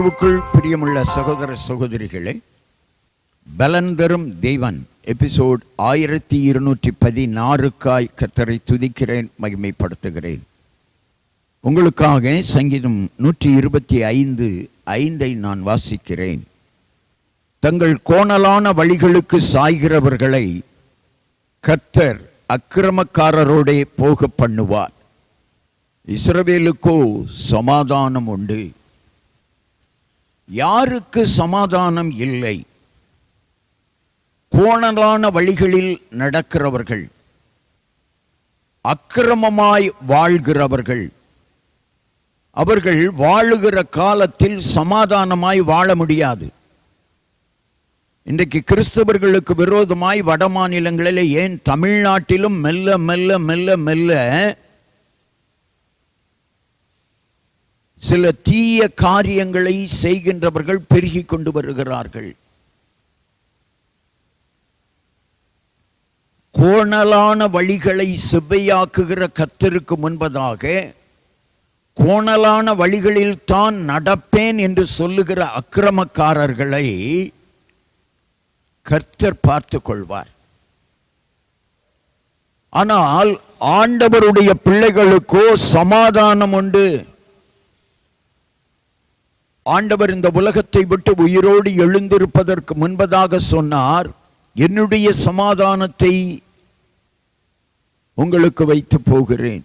கிறிஸ்துவுக்குள் பிரியமுள்ள சகோதர சகோதரிகளே பலன் தரும் தெய்வன் எபிசோட் ஆயிரத்தி இருநூற்றி பதினாறுக்காய் கத்தரை துதிக்கிறேன் மகிமைப்படுத்துகிறேன். உங்களுக்காக சங்கீதம் நூற்றி இருபத்தி ஐந்து ஐந்தை நான் வாசிக்கிறேன். தங்கள் கோணலான வழிகளுக்கு சாய்கிறவர்களை கர்த்தர் அக்கிரமக்காரரோடே போக பண்ணுவார். இஸ்ரவேலுக்கோ சமாதானம் உண்டு. யாருக்கு சமாதானம் இல்லை? கோணலான வழிகளில் நடக்கிறவர்கள் அக்கிரமமாய் வாழ்கிறவர்கள் அவர்கள் வாழுகிற காலத்தில் சமாதானமாய் வாழ முடியாது. இன்றைக்கு கிறிஸ்தவர்களுக்கு விரோதமாய் வட மாநிலங்களிலே ஏன் தமிழ்நாட்டிலும் மெல்ல மெல்ல மெல்ல மெல்ல சில தீய காரியங்களை செய்கின்றவர்கள் பெருகி கொண்டு வருகிறார்கள். கோணலான வழிகளை செவ்வையாக்குகிற கத்தருக்கு முன்பதாக கோணலான வழிகளில் தான் நடப்பேன் என்று சொல்லுகிற அக்கிரமக்காரர்களை கர்த்தர் பார்த்து கொள்வார். ஆனால் ஆண்டவருடைய பிள்ளைகளுக்கோ சமாதானம் உண்டு. ஆண்டவர் இந்த உலகத்தை விட்டு உயிரோடு எழுந்திருப்பதற்கு முன்பதாக சொன்னார் என்னுடைய சமாதானத்தை உங்களுக்கு வைத்து போகிறேன்.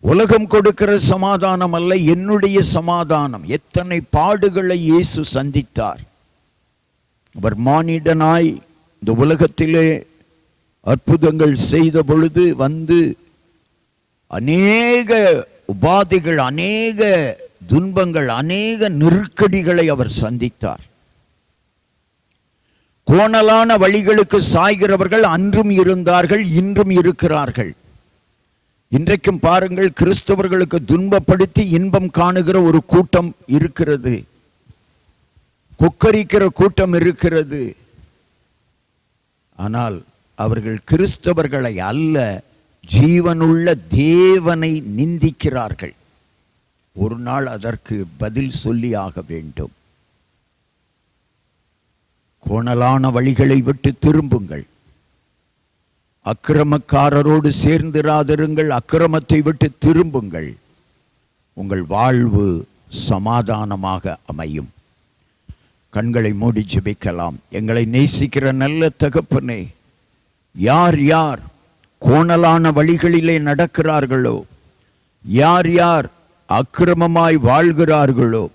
உலகம் கொடுக்கிற சமாதானம் அல்ல என்னுடைய சமாதானம். எத்தனை பாடுகளை இயேசு சந்தித்தார். அவர் மானிடனாய் இந்த உலகத்திலே அற்புதங்கள் செய்த பொழுது வந்து அநேக உபாதைகள் அநேக துன்பங்கள் அநேக நெருக்கடிகளை அவர் சந்தித்தார். கோணலான வழிகளுக்கு சாய்கிறவர்கள் அன்றும் இருந்தார்கள் இன்றும் இருக்கிறார்கள். இன்றைக்கும் பாருங்கள் கிறிஸ்தவர்களுக்கு துன்பப்படுத்தி இன்பம் காணுகிற ஒரு கூட்டம் இருக்கிறது. கொக்கரிக்கிற கூட்டம் இருக்கிறது. ஆனால் அவர்கள் கிறிஸ்தவர்களை அல்ல ஜீவனுள்ள தேவனை நிந்திக்கிறார்கள். ஒரு நாள் அதற்கு பதில் சொல்லி ஆக வேண்டும். கோணலான வழிகளை விட்டு திரும்புங்கள். அக்கிரமக்காரரோடு சேர்ந்திராதிருங்கள் அக்கிரமத்தை விட்டு திரும்புங்கள். உங்கள் வாழ்வு சமாதானமாக அமையும். கண்களை மூடி ஜெபிக்கலாம். எங்களை நேசிக்கிற நல்ல தகப்பனே யார் யார் கோணலான வழிகளிலே நடக்கிறார்களோ யார் யார் அக்கிரமமாய் வாழ்கிறார்களோ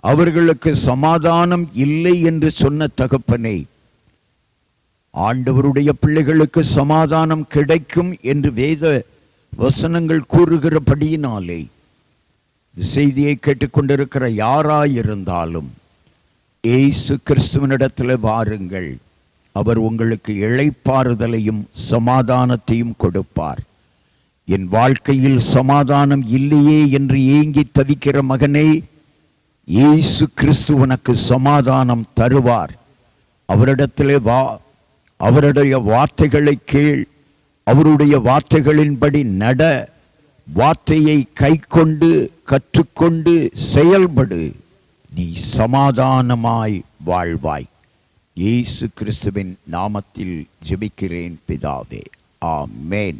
அவர்களுக்கு சமாதானம் இல்லை என்று சொன்ன தகப்பனே ஆண்டவருடைய பிள்ளைகளுக்கு சமாதானம் கிடைக்கும் என்று வேத வசனங்கள் கூறுகிறபடியினாலே செய்தியை கேட்டுக்கொண்டிருக்கிற யாராயிருந்தாலும் ஏசு கிறிஸ்துவனிடத்தில் வாருங்கள். அவர் உங்களுக்கு இழைப்பாறுதலையும் சமாதானத்தையும் கொடுப்பார். என் வாழ்க்கையில் சமாதானம் இல்லையே என்று ஏங்கி தவிக்கிற மகனே இயேசு கிறிஸ்து உனக்கு சமாதானம் தருவார். அவரிடத்திலே வா அவருடைய வார்த்தைகளை கேள். அவருடைய வார்த்தைகளின்படி நட. வார்த்தையை கைக்கொண்டு கற்றுக்கொண்டு செயல்படு. நீ சமாதானமாய் வாழ்வாய். இயேசு கிறிஸ்துவின் நாமத்தில் ஜெபிக்கிறேன் பிதாவே. ஆமேன்.